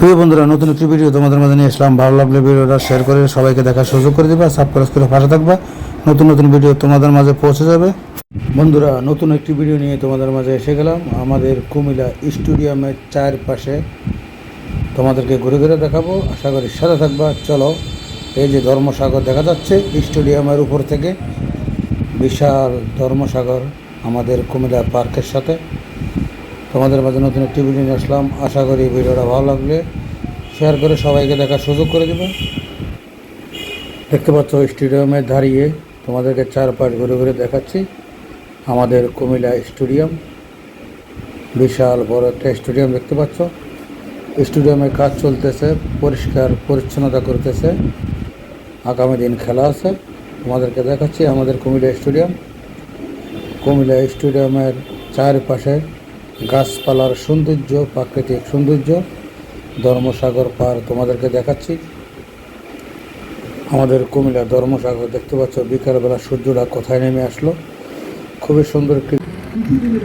প্রিয় বন্ধুরা, নতুন একটি ভিডিও তোমাদের মাঝে নিয়ে আসলাম। ভালো লাগলে ভিডিওটা শেয়ার করে সবাইকে দেখার সুযোগ করে দিবা সাবস্ক্রাইব করে পাশে থাকবা। নতুন নতুন ভিডিও তোমাদের মাঝে পৌঁছে যাবে। বন্ধুরা, নতুন একটি ভিডিও নিয়ে তোমাদের মাঝে এসে গেলাম। আমাদের কুমিল্লা স্টেডিয়ামের চারপাশে তোমাদেরকে ঘুরে ঘুরে দেখাবো। আশা করি সাথে থাকবা। চলো, এই যে ধর্মসাগর দেখা যাচ্ছে, স্টেডিয়ামের উপর থেকে বিশাল ধর্মসাগর আমাদের কুমিল্লা পার্কের সাথে। তোমাদের মাঝে নতুন একটি ভিডিও নিয়ে আসলাম। আশা করি ভিডিওটা ভালো লাগলে শেয়ার করে সবাইকে দেখার সুযোগ করে দেবে। দেখতে পাচ্ছ স্টেডিয়ামে দাঁড়িয়ে তোমাদেরকে চারপাশ ঘুরে ঘুরে দেখাচ্ছি। আমাদের কুমিল্লা স্টেডিয়াম বিশাল বড় একটা স্টেডিয়াম দেখতে পাচ্ছ। স্টেডিয়ামে কাজ চলতেছে, পরিষ্কার পরিচ্ছন্নতা করতেছে। আগামী দিন খেলা আছে, তোমাদেরকে দেখাচ্ছি আমাদের কুমিল্লা স্টেডিয়াম কুমিল্লা স্টেডিয়ামের চারপাশে গাছপালার সৌন্দর্য, প্রাকৃতিক সৌন্দর্য, ধর্মসাগর পার তোমাদেরকে দেখাচ্ছি। আমাদের কুমিল্লা ধর্মসাগর দেখতে পাচ্ছ, বিকালবেলা সূর্যটা কোথায় নেমে আসলো। খুবই সুন্দর কিছুদিনের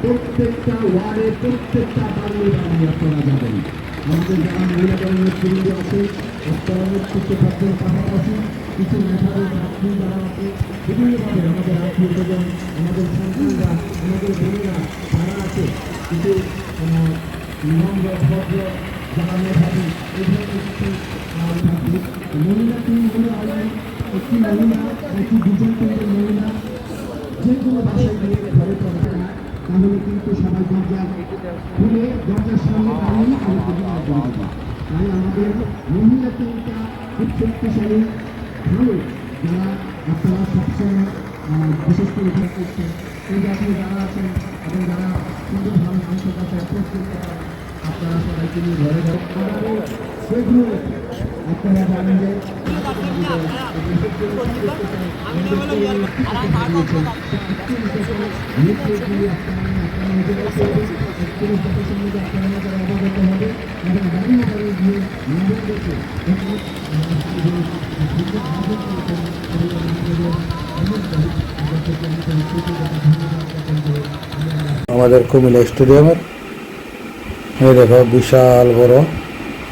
প্রত্যেকটা ওয়ার্ডে প্রত্যেকটা আপনারা যাবেন আমাদের যারা মহিলা দলের নেতৃবৃন্দ আছে আপনারা নেতৃত্ব থাকবেন পাশাপাশি কিছু মেধাবী ছাত্রী যারা আছে। বিভিন্নভাবে আমাদের আত্মীয় আমাদের সন্তানরা আমাদের বোনেরা যারা আছে। কিছু নম্র ভদ্র যারা মেধাবী এই ধরনের কিছু আহ, মহিলা টিম হলো আমার একটি মহিলা একটি দুজন মহিলা। যে কোনো গিয়ে ঘরে পড়বে না তাহলে কিন্তু সবাই দরজা খুলে দরজার সামনে দাঁড়িয়ে আমাকে বিদায় করে দেবে তাই আমাদের মহিলা টিমটা খুব শক্তিশালী ভালো যারা আপনারা সবসময় বিশেষ করে এটা করছেন এই জাতীয় যারা আছেন এবং যারা সুন্দরভাবে মানুষের কাছে অ্যাপ্রোচ করতে আপনারা সবাইকে নিয়ে ঘরে ঘরে আমাদের কুমিল্লা স্টেডিয়ামের। এই দেখো বিশাল বড়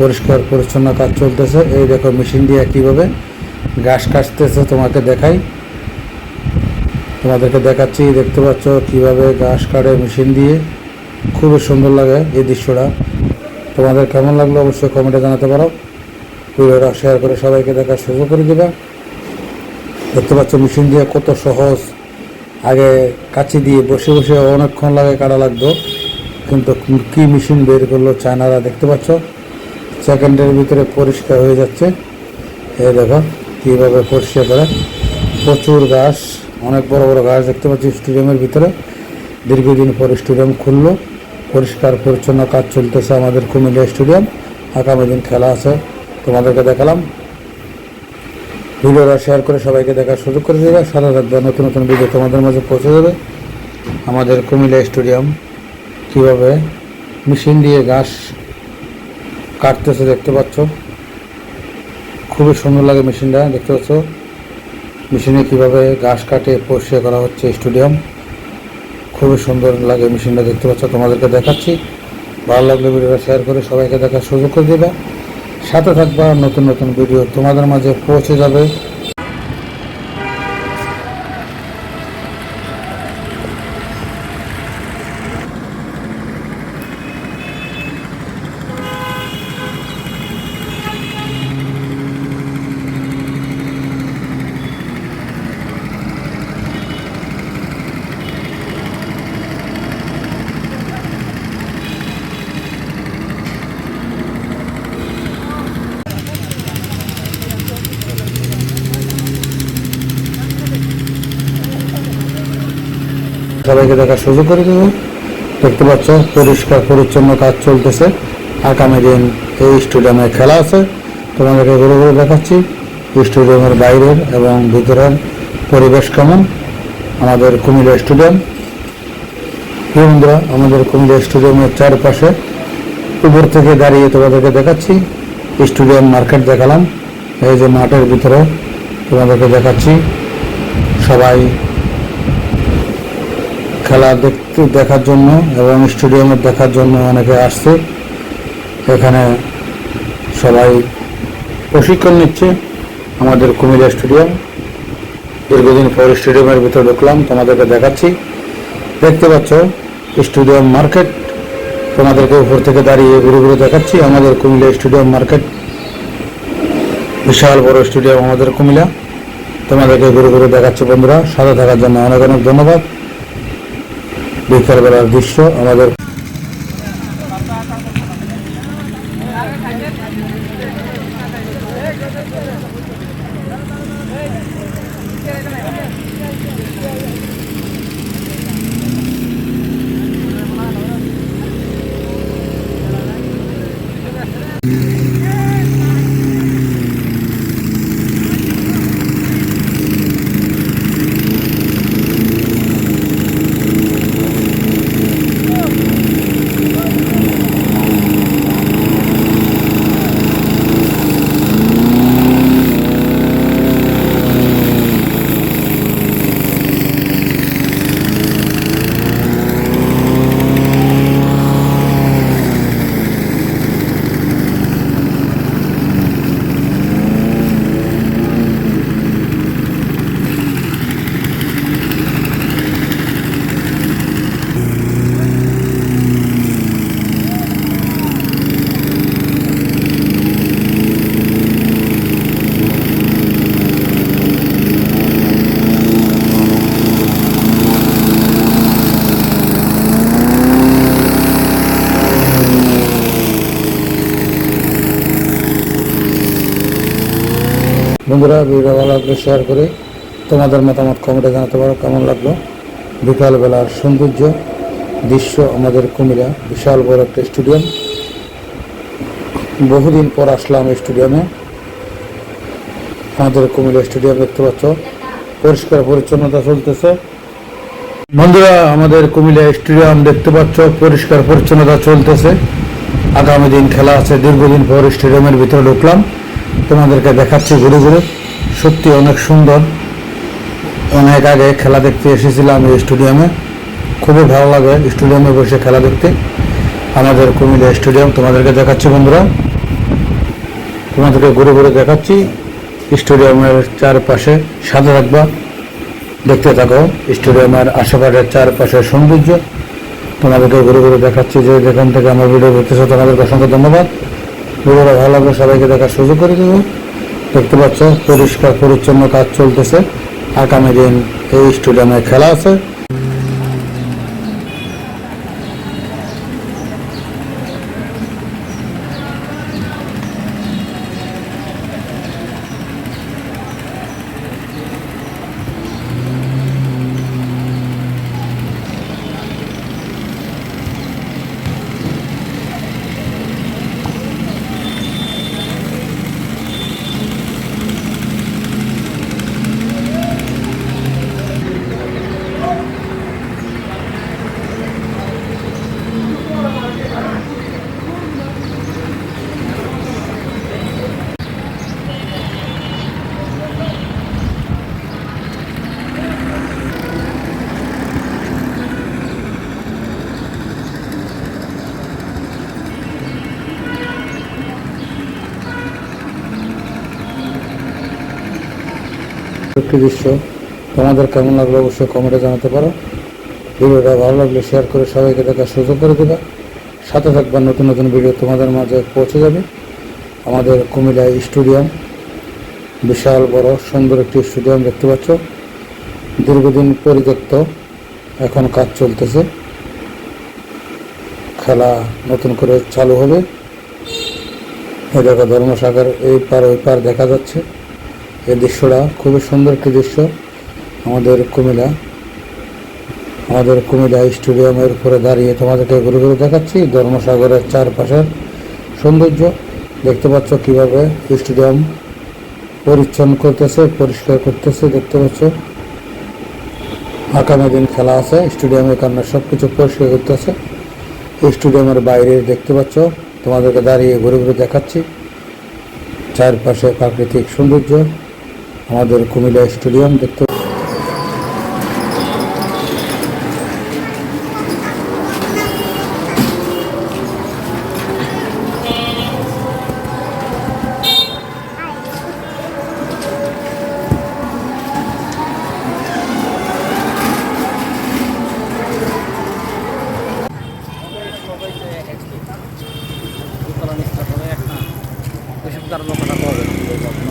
পরিষ্কার পরিচ্ছন্ন কাজ চলতেছে। এই দেখো মেশিন দিয়ে কীভাবে ঘাস কাটতেছে তোমাকে দেখাই। তোমাদেরকে দেখাচ্ছি, দেখতে পাচ্ছ কীভাবে ঘাস কাটে মেশিন দিয়ে। খুবই সুন্দর লাগে এই দৃশ্যটা। তোমাদের কেমন লাগল অবশ্যই কমেন্টে জানাতে পারো। ভিডিওটা শেয়ার করে সবাইকে দেখার সুযোগ করে দেবে। দেখতে পাচ্ছ মেশিন দিয়ে কত সহজ। আগে কাচি দিয়ে বসে বসে অনেকক্ষণ লাগে কাটা লাগতো। কিন্তু কি মেশিন বের করল চায়নারা দেখতে পাচ্ছ। সেকেন্ডের ভিতরে পরিষ্কার হয়ে যাচ্ছে। এই দেখো, কীভাবে পরিষ্কার করে। প্রচুর ঘাস অনেক বড় বড় গাছ দেখতে পাচ্ছি স্টেডিয়ামের ভিতরে। দীর্ঘদিন পর স্টেডিয়াম খুললো। পরিষ্কার, পরিচ্ছন্ন কাজ চলতেছে আমাদের কুমিল্লা স্টেডিয়াম। আগামী দিন খেলা আছে, তোমাদেরকে দেখালাম। ভিডিওটা শেয়ার করে সবাইকে দেখার সুযোগ করে দেবে। সাথে থাকবে নতুন নতুন ভিডিও তোমাদের মাঝে পৌঁছে যাবে আমাদের কুমিল্লা স্টেডিয়াম কীভাবে মেশিন দিয়ে ঘাস কাটতেছে, দেখতে পাচ্ছ। খুবই সুন্দর লাগে মেশিনটা, দেখতে পাচ্ছ। মেশিনে কীভাবে ঘাস কাটে, পরিষ্কার করা হচ্ছে স্টেডিয়াম। খুবই সুন্দর লাগে মেশিনটা, দেখতে পাচ্ছ। তোমাদেরকে দেখাচ্ছি। ভালো লাগলে ভিডিওটা শেয়ার করে সবাইকে দেখার সুযোগ করে দেবে। সাথে থাকবা, নতুন নতুন ভিডিও তোমাদের মাঝে পৌঁছে যাবে। সবাইকে দেখার সুযোগ করে দেবে দেখতে পাচ্ছ, পরিষ্কার পরিচ্ছন্ন কাজ চলতেছে। আগামী দিন এই স্টেডিয়ামে খেলা আছে। তোমাদেরকে ঘুরে ঘুরে দেখাচ্ছি। স্টেডিয়ামের বাইরের এবং ভিতরের পরিবেশ কেমন? আমাদের কুমিল্লা স্টেডিয়াম। বন্ধুরা, আমাদের কুমিল্লা স্টেডিয়ামের চারপাশে উপর থেকে দাঁড়িয়ে তোমাদেরকে দেখাচ্ছি। স্টেডিয়াম মার্কেট দেখালাম। এই যে মাঠের ভিতরে তোমাদেরকে দেখাচ্ছি। সবাই খেলা দেখতে দেখার জন্য এবং স্টেডিয়ামে দেখার জন্য অনেকে আসছে। এখানে সবাই প্রশিক্ষণ নিচ্ছে। আমাদের কুমিল্লা স্টেডিয়াম, দীর্ঘদিন পর স্টেডিয়ামের ভিতরে ঢুকলাম, তোমাদেরকে দেখাচ্ছি। দেখতে পাচ্ছ, স্টেডিয়াম মার্কেট, তোমাদেরকে উপর থেকে দাঁড়িয়ে ঘুরে ঘুরে দেখাচ্ছি। আমাদের কুমিল্লা স্টেডিয়াম মার্কেট, বিশাল বড় স্টেডিয়াম আমাদের কুমিল্লা। তোমাদেরকে ঘুরে ঘুরে দেখাচ্ছি বন্ধুরা, সাথে থাকার জন্য অনেক অনেক ধন্যবাদ। বিকালবেলার দৃশ্য আমাদের বন্ধুরা ভিডিও ভালো লাগলে শেয়ার করে তোমাদের মতামত কমেন্টে জানাতে পারো। কেমন লাগল? বিকালবেলার সৌন্দর্য, দৃশ্য আমাদের কুমিরা বিশাল বড় একটা স্টেডিয়াম বহুদিন পর আসলাম স্টেডিয়ামে আমাদের কুমিল্লা স্টেডিয়াম দেখতে পাচ্ছ, পরিষ্কার পরিচ্ছন্নতা চলতেছে। বন্ধুরা, আমাদের কুমিল্লা স্টেডিয়াম দেখতে পাচ্ছ, পরিষ্কার পরিচ্ছন্নতা চলতেছে। আগামী দিন খেলা আছে, দীর্ঘদিন পর স্টেডিয়ামের ভিতরে ঢুকলাম। তোমাদেরকে দেখাচ্ছি ঘুরে ঘুরে। সত্যি অনেক সুন্দর। অনেক আগে খেলা দেখতে এসেছিলাম এই স্টেডিয়ামে। খুবই ভালো লাগে স্টেডিয়ামে বসে খেলা দেখতে। আমাদের কুমিল্লা স্টেডিয়াম, তোমাদেরকে দেখাচ্ছি বন্ধুরা। তোমাদেরকে ঘুরে ঘুরে দেখাচ্ছি। স্টেডিয়ামের চারপাশে সাদা রাখবা। দেখতে থাকো, স্টেডিয়ামের আশেপাশের চারপাশের সৌন্দর্য। তোমাদেরকে ঘুরে ঘুরে দেখাচ্ছি যে যেখান থেকে আমার ভিডিও করতেছো, তোমাদেরকে অসংখ্য ধন্যবাদ। ভিডিওটা ভালো লাগলে, সবাইকে দেখার সুযোগ করে দেবো দেখতে পাচ্ছ, পরিষ্কার, পরিচ্ছন্ন কাজ চলতেছে। আগামী দিন এই স্টেডিয়ামে খেলা আছে। একটি দৃশ্য। তোমাদের কেমন লাগল অবশ্যই কমেন্টে জানাতে পারো। ভিডিওটা ভালো লাগলে শেয়ার করে সবাইকে দেখার সুযোগ করে দেবে। সাথে থাকবার নতুন নতুন ভিডিও তোমাদের মাঝে পৌঁছে যাবে। আমাদের কুমিল্লা স্টেডিয়াম, বিশাল বড় সুন্দর একটি স্টেডিয়াম দেখতে পাচ্ছ। দীর্ঘদিন পরিত্যক্ত, এখন কাজ চলতেছে। খেলা নতুন করে চালু হবে। এই দেখো ধর্মসাগর এই পার ওই পার দেখা যাচ্ছে। এই দৃশ্যটা খুবই সুন্দর একটি দৃশ্য। আমাদের কুমিল্লা। আমাদের কুমিল্লা স্টেডিয়ামের উপরে দাঁড়িয়ে তোমাদেরকে ঘুরে ঘুরে দেখাচ্ছি ধর্মসাগরের চারপাশের সৌন্দর্য। দেখতে পাচ্ছ কীভাবে স্টেডিয়াম পরিচ্ছন্ন করতেছে, পরিষ্কার করতেছে, দেখতে পাচ্ছ। আগামী দিন খেলা আছে, স্টেডিয়ামের কারণে সব কিছু পরিষ্কার করতেছে। স্টেডিয়ামের বাইরে দেখতে পাচ্ছ, তোমাদেরকে দাঁড়িয়ে ঘুরে ঘুরে দেখাচ্ছি। চারপাশে প্রাকৃতিক সৌন্দর্য। আমাদের কুমিল্লা স্টেডিয়াম দেখতে তার লোকটা পাওয়া যাবে